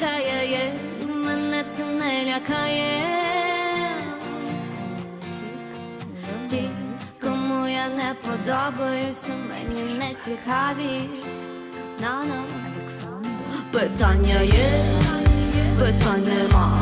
лякає, мене це не лякає, ті, кому я не подобаюся, мені не цікаві. На -на. Питання є, питань нема.